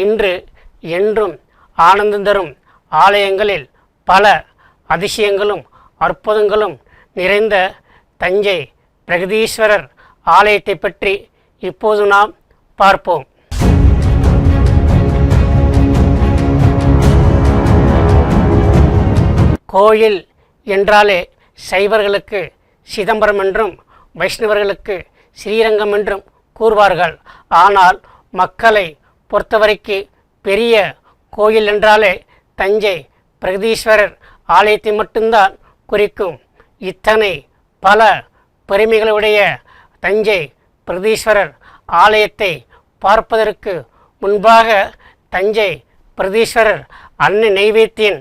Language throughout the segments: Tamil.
இன்று என்றும் ஆனந்தம் தரும் ஆலயங்களில் பல அதிசயங்களும் அற்புதங்களும் நிறைந்த தஞ்சை பிரகதீஸ்வரர் ஆலயத்தை பற்றி இப்போது நாம் பார்ப்போம். கோயில் என்றாலே சைவர்களுக்கு சிதம்பரம் என்றும் வைஷ்ணவர்களுக்கு ஸ்ரீரங்கம் என்றும் கூறுவார்கள். ஆனால் மக்களை பொறுத்தவரைக்கு பெரிய கோயில் என்றாலே தஞ்சை பிரகதீஸ்வரர் ஆலயத்தை மட்டும்தான் குறிக்கும். இத்தனை பல பெருமைகளுடைய தஞ்சை பிரகதீஸ்வரர் ஆலயத்தை பார்ப்பதற்கு முன்பாக தஞ்சை பிரதீஸ்வரர் அன்னை நைவேத்தியின்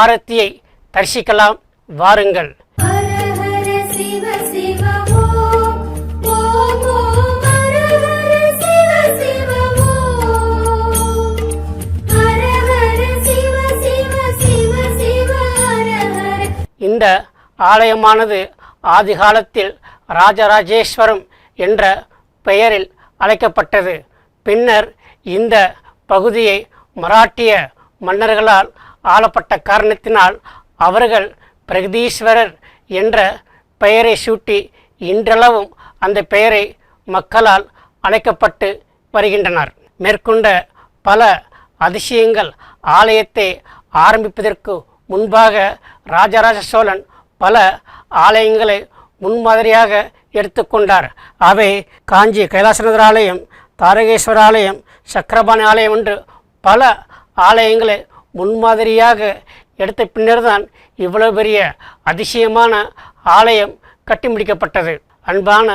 ஆரத்தியை தரிசிக்கலாம். வாருங்கள். இந்த ஆலயமானது ஆதிகாலத்தில் ராஜராஜேஸ்வரம் என்ற பெயரில் அழைக்கப்பட்டது. பின்னர் இந்த பகுதியை மராட்டிய மன்னர்களால் ஆளப்பட்ட காரணத்தினால் அவர்கள் பிரகதீஸ்வரர் என்ற பெயரை சூட்டி இன்றளவும் அந்த பெயரை மக்களால் அழைக்கப்பட்டு வருகின்றனர். மேற்கொண்ட பல அதிசயங்கள் ஆலயத்தை ஆரம்பிப்பதற்கு முன்பாக ராஜராஜ சோழன் பல ஆலயங்களை முன்மாதிரியாக எடுத்துக்கொண்டார். அவை காஞ்சி கைலாசநாதர் ஆலயம் தாரகேஸ்வர ஆலயம் சக்கரபாணி ஆலயம் என்று பல ஆலயங்களை முன்மாதிரியாக எடுத்த பின்னர்தான் இவ்வளவு பெரிய அதிசயமான ஆலயம் கட்டி முடிக்கப்பட்டது அன்பான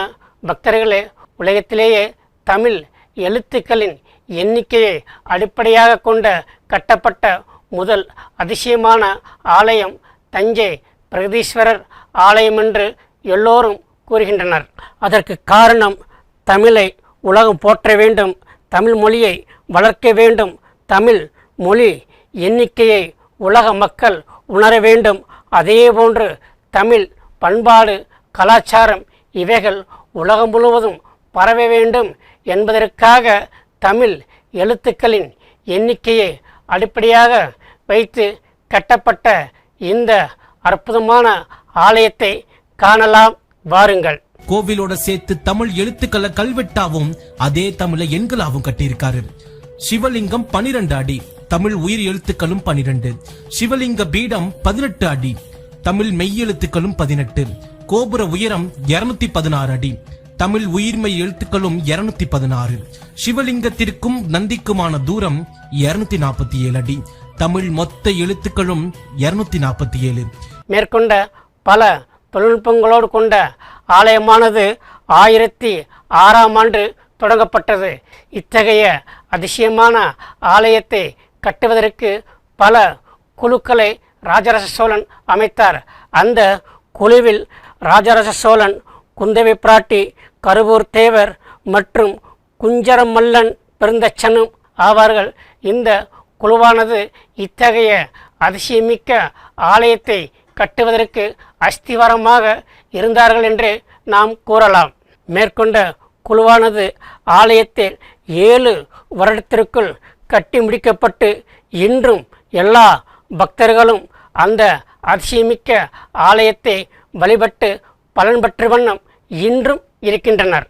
பக்தர்களே உலகத்திலேயே தமிழ் எழுத்துக்களின் எண்ணிக்கையை அடிப்படையாக கொண்ட கட்டப்பட்ட முதல் அதிசயமான ஆலயம் தஞ்சை பிரகதீஸ்வரர் ஆலயம் என்று எல்லோரும் கூறுகின்றனர். அதற்கு காரணம் தமிழை உலகம் போற்ற வேண்டும் தமிழ் மொழியை வளர்க்க வேண்டும் தமிழ் மொழி எண்ணிக்கையை உலக மக்கள் உணர வேண்டும். அதேபோன்று தமிழ் பண்பாடு கலாச்சாரம் இவைகள் உலகம் முழுவதும் பரவ வேண்டும் என்பதற்காக தமிழ் எழுத்துக்களின் எண்ணிக்கையை அடிப்படையாக வைத்து கட்டப்பட்ட இந்த அற்புதமான ஆலயத்தை காணலாம். வாருங்கள். கோவிலோட சேர்த்து தமிழ் எழுத்துக்களை கல்வெட்டாவும் அதே தமிழை எண்களாவும் கட்டியிருக்காரு. சிவலிங்கம் பனிரெண்டு அடி தமிழ் உயிர் எழுத்துக்களும் பனிரெண்டு. சிவலிங்க பீடம் பதினெட்டு அடி தமிழ் மெய்யெழுத்துக்களும் பதினெட்டு. கோபுர உயரம் இருநூத்தி பதினாறு அடி தமிழ் உயிர்மை எழுத்துக்களும் இருநூத்தி பதினாறு. சிவலிங்கத்திற்கும் நந்திக்குமான தூரம் இருநூத்தி நாற்பத்தி ஏழு அடி. தமிழ் மொத்த எழுத்துக்களும் இருநூத்தி நாற்பத்தி ஏழு. மேற்கொண்ட பல தொழில்நுட்பங்களோடு கொண்ட ஆலயமானது ஆயிரத்தி ஆறாம் ஆண்டு தொடங்கப்பட்டது. இத்தகைய அதிசயமான ஆலயத்தை கட்டுவதற்கு பல குழுக்களை ராஜராஜ சோழன் அமைத்தார். அந்த குழுவில் ராஜராஜ சோழன் குந்தவி பிராட்டி கருவூர் தேவர் மற்றும் குஞ்சரமல்லன் பெருந்தச்சனும் ஆவார்கள். இந்த குழுவானது இத்தகைய அதிசயமிக்க ஆலயத்தை கட்டுவதற்கு அஸ்திவாரமாக இருந்தார்கள் என்று நாம் கூறலாம். மேற்கொண்ட குழுவானது ஆலயத்தில் ஏழு வருடத்திற்குள் கட்டி முடிக்கப்பட்டு இன்றும் எல்லா பக்தர்களும் அந்த அதிசயமிக்க ஆலயத்தை வழிபட்டு பலன் பெற்ற வண்ணம் இன்றும் இருக்கின்றனர்.